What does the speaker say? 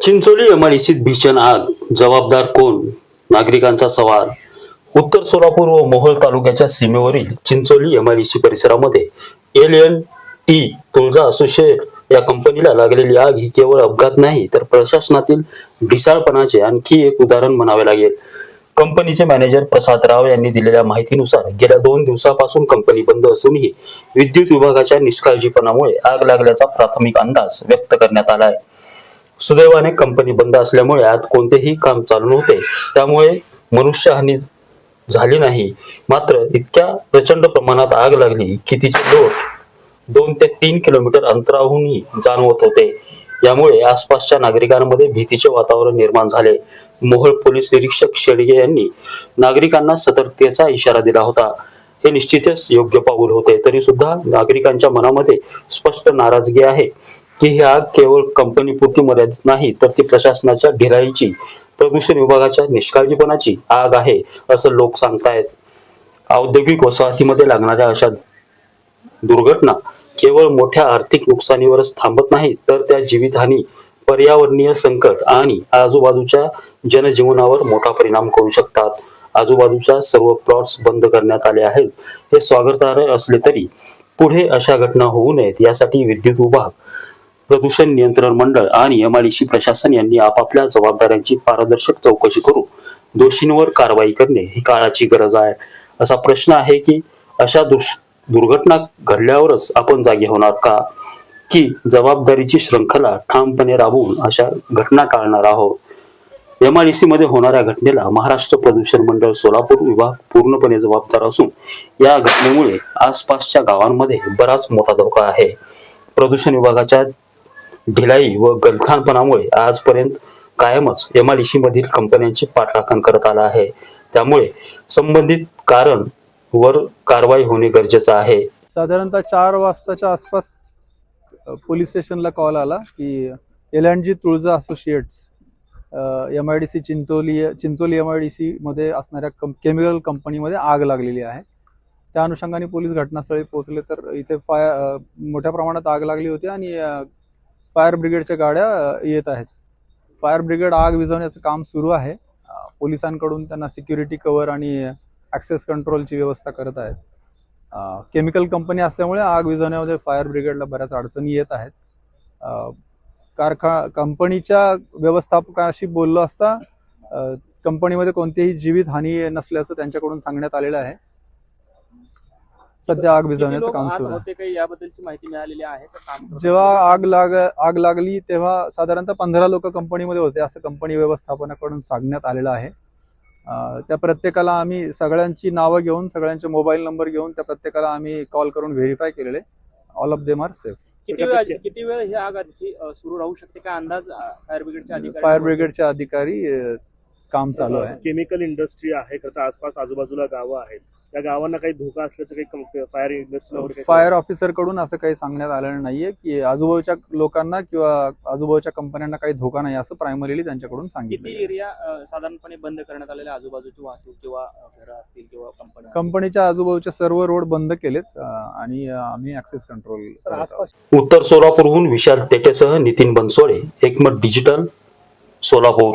चिंचोली एमआयडीसीत भीषण आग. जबाबदार कोण? नागरिकांचा सवाल. उत्तर सोलापूर व मोहोळ तालुक्याच्या सीमेवरील चिंचोली एमआयडीसी परिसरामध्ये L N T Tulja associate या कंपनीला लागलेली आग ही केवळ अपघात नाही तर प्रशासनातील ढिसाळपणाचे आणखी एक उदाहरण म्हणावे लागेल. कंपनीचे मॅनेजर प्रसाद राव यांनी दिलेल्या माहितीनुसार गेल्या दोन दिवसापासून कंपनी बंद असूनही विद्युत विभागाच्या निष्काळजीपणामुळे आग लागल्याचा प्राथमिक अंदाज व्यक्त करण्यात आला आहे. सुदैवाने कंपनी बंद असल्यामुळे आत कोणतेही काम चालू नव्हते. त्यामुळे मनुष्यहानी झाली नाही. मात्र इतक्या प्रचंड प्रमाणात आग लागली की तिचे लोट दोन ते तीन किलोमीटर अंतराहूनही जाणवत होते. यामुळे आसपासच्या नागरिकांमध्ये भीतीचे वातावरण निर्माण झाले. मोहोळ पोलीस निरीक्षक शेडगे यांनी नागरिकांना सतर्कतेचा इशारा दिला होता. हे निश्चितच योग्य पाऊल होते. तरी सुद्धा नागरिकांच्या मनामध्ये स्पष्ट नाराजगी आहे. की ही आग केवळ कंपनीपुरती मर्यादित नाही तर ती प्रशासनाच्या ढिराईची प्रदूषण विभागाच्या निष्काळजीपणाची आग आहे असं लोक सांगतायत. औद्योगिक वसाहतीमध्ये लागणाऱ्या अशा दुर्घटना केवळ मोठ्या आर्थिक नुकसानीवरच थांबत नाही तर त्या जीवितहानी पर्यावरणीय संकट आणि आजूबाजूच्या जनजीवनावर मोठा परिणाम करू शकतात. आजूबाजूच्या सर्व प्लॉट्स बंद करण्यात आले आहेत. हे स्वागतार्ह असले तरी पुढे अशा घटना होऊ नयेत यासाठी विद्युत विभाग प्रदूषण नियंत्रण मंडळ आणि एमआयडीसी प्रशासन यांनी आपापल्या जबाबदाऱ्यांची पारदर्शक चौकशी करून दोषींवर कारवाई करणे ही काळाची गरज आहे. असा प्रश्न आहे की अशा दुष दुर्घटना घडल्यावरच आपण जागे होणार का? की जबाबदारीची शृंखला ठामपणे राबवून अशा घटना टाळणार आहोत? एमआयडीसी मध्ये होणाऱ्या घटनेला महाराष्ट्र प्रदूषण मंडळ सोलापूर विभाग पूर्णपणे जबाबदार असून या घटनेमुळे आसपासच्या गावांमध्ये बराच मोठा धोका आहे. प्रदूषण विभागाच्या ढिलाई व गलथानपणामुळे आजपर्यंत कायमच एमआयडीसी मधील कंपन्यांचे पाठराखण करत आला आहे. त्यामुळे संबंधित कारण वर कारवाई होणे गरजेचं आहे. साधारणतः चार वाजताच्या आसपास पोलीस स्टेशनला कॉल आला की L and G Tulja associates M I D C Chincholi Chincholi M I D सीमध्ये असणाऱ्या कं केमिकल कंपनीमध्ये आग लागलेली आहे. त्या अनुषंगाने पोलीस घटनास्थळी पोहोचले तर इथे फाय मोठ्या प्रमाणात आग लागली होती आणि फायर ब्रिगेडच्या गाड्या येत आहेत. फायर ब्रिगेड आग विझवण्याचं काम सुरू आहे. पोलिसांकडून त्यांना सिक्युरिटी कवर आणि ॲक्सेस कंट्रोलची व्यवस्था करत आहेत. केमिकल कंपनी असल्यामुळे आग विझवण्यामध्ये फायर ब्रिगेडला बऱ्याच अडचणी येत आहेत. कारखा कंपनीच्या व्यवस्थापकाशी बोललो असता कंपनीमध्ये कोणतीही जीवित हानी नसल्याचं त्यांच्याकडून सांगण्यात आलेलं आहे. सध्या आग विझवण्याचं काम सुरू आहे. काही याबद्दलची माहिती मिळालेली आहे का? काम करत जेव्हा आग लाग आग लागली तेव्हा साधारणतः पंधरा लोक कंपनीमध्ये होते असं कंपनी व्यवस्थापनाकडून सांगण्यात आलेलं आहे. त्या प्रत्येकाला आम्ही सगळ्यांची नावं घेऊन सगळ्यांचे मोबाईल नंबर घेऊन त्या प्रत्येकाला आम्ही कॉल करून व्हेरीफाय केलेले. All of them are safe किती वेळ किती वेळ ही आग सुरू राहू शकते? का अंदाज फायर ब्रिगेडचे अधिकारी फायर ब्रिगेडचे अधिकारी काम चालू आहे. केमिकल इंडस्ट्री आहे कसं आसपास आजूबाजूला गावं आहेत. त्या गावांना काही धोका असल्याचं काही फायर काही फायर ऑफिसरकडून असं काही सांगण्यात आलेलं नाहीये की आजूबाजूच्या लोकांना किंवा आजूबाजूच्या कंपन्यांना काही धोका नाही असं प्रायमरीली त्यांच्याकडून सांगितलं किती एरिया साधारणपणे बंद करण्यात आलेले आजूबाजूची वाहतूक किंवा घरं असतील किंवा कंपन्या कंपनीच्या आजूबाजूचे सर्व रोड बंद केलेत आणि आम्ही ऍक्सेस कंट्रोल उत्तर सोलापूरहून विशाल तेटेसह Nitin Bansode Ekmat digital Solapur.